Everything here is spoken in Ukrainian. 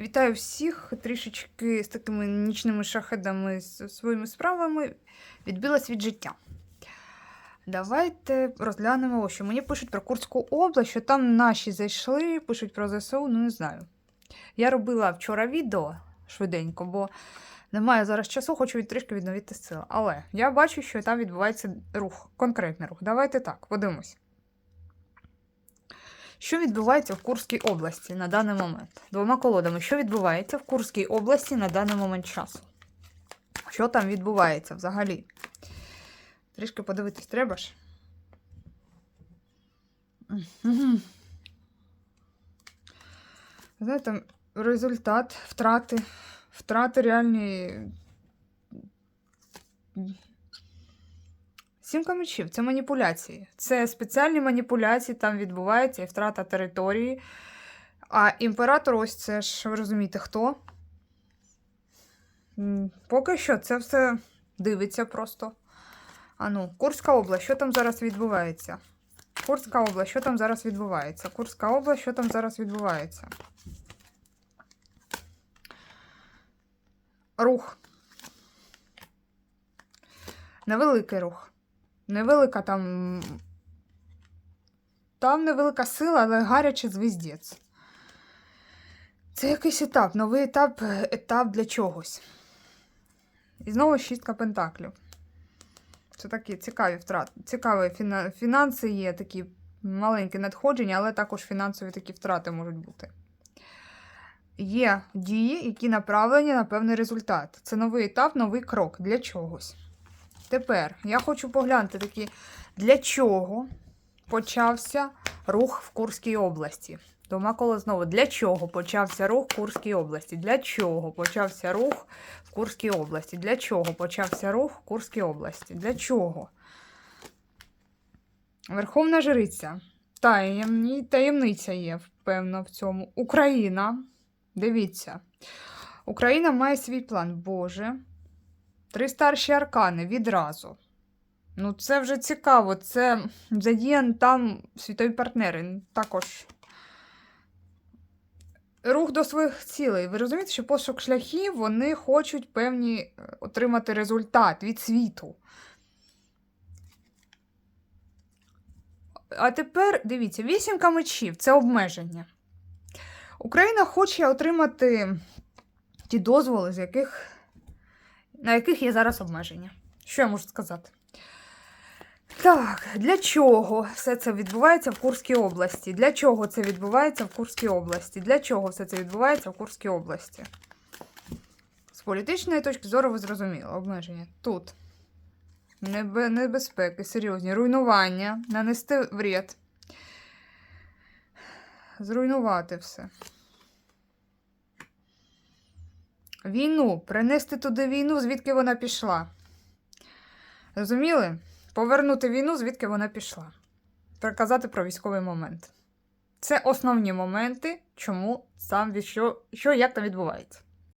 Вітаю всіх трішечки з такими нічними шахедами з своїми справами. Відбилась від життя. Давайте розглянемо, що мені пишуть про Курську область, що там наші зайшли, пишуть про ЗСУ, ну не знаю. Я робила вчора відео швиденько, бо немає зараз часу, хочу від- трішки відновити сили. Але я бачу, що там відбувається рух, конкретний рух. Давайте так, подивимось. Що відбувається в Курській області на даний момент? Двома колодами. Що відбувається в Курській області на даний момент часу? Що там відбувається взагалі? Трішки подивитись треба ж. Знаєте, результат втрати. Втрати реальні. Сімка мечів це маніпуляції. Це спеціальні маніпуляції, там відбувається і втрата території. А імператор, ось це ж ви розумієте, хто? Поки що це все дивиться просто. Ану, Курська область, що там зараз відбувається? Курська область, що там зараз відбувається? Курська область, що там зараз відбувається? Рух. Невеликий рух. Невелика там. Там невелика сила, але гарячий звіздець. Це якийсь етап, новий етап, етап для чогось. І знову шістка пентаклів. Це такі цікаві втрати. Цікаві фіна... фінанси є, такі маленькі надходження, але також фінансові такі втрати можуть бути. Є дії, які направлені на певний результат. Це новий етап, новий крок для чогось. Тепер я хочу поглянути такі, для чого почався рух в Курській області. Дома коло знову. Для чого почався рух в Курській області? Для чого почався рух в Курській області? Для чого почався рух в Курській області? Для чого? Верховна Жриця. Таємні, таємниця є, певно, в цьому. Україна. Дивіться. Україна має свій план. Боже. Три старші аркани відразу. Ну, це вже цікаво. Це задіян там світові партнери. Також рух до своїх цілей. Ви розумієте, що пошук шляхів вони хочуть певні е, отримати результат від світу. А тепер дивіться, вісімка мечів це обмеження. Україна хоче отримати ті дозволи, з яких, на яких є зараз обмеження. Що я можу сказати? Так, для чого все це відбувається в Курській області? Для чого це відбувається в Курській області? Для чого все це відбувається в Курській області? З політичної точки зору ви зрозуміли обмеження. Тут небезпеки, серйозні, руйнування, нанести вред, зруйнувати все. Війну, принести туди війну, звідки вона пішла. Розуміли? Повернути війну, звідки вона пішла. Переказати про військовий момент. Це основні моменти, чому сам що, що як там відбувається.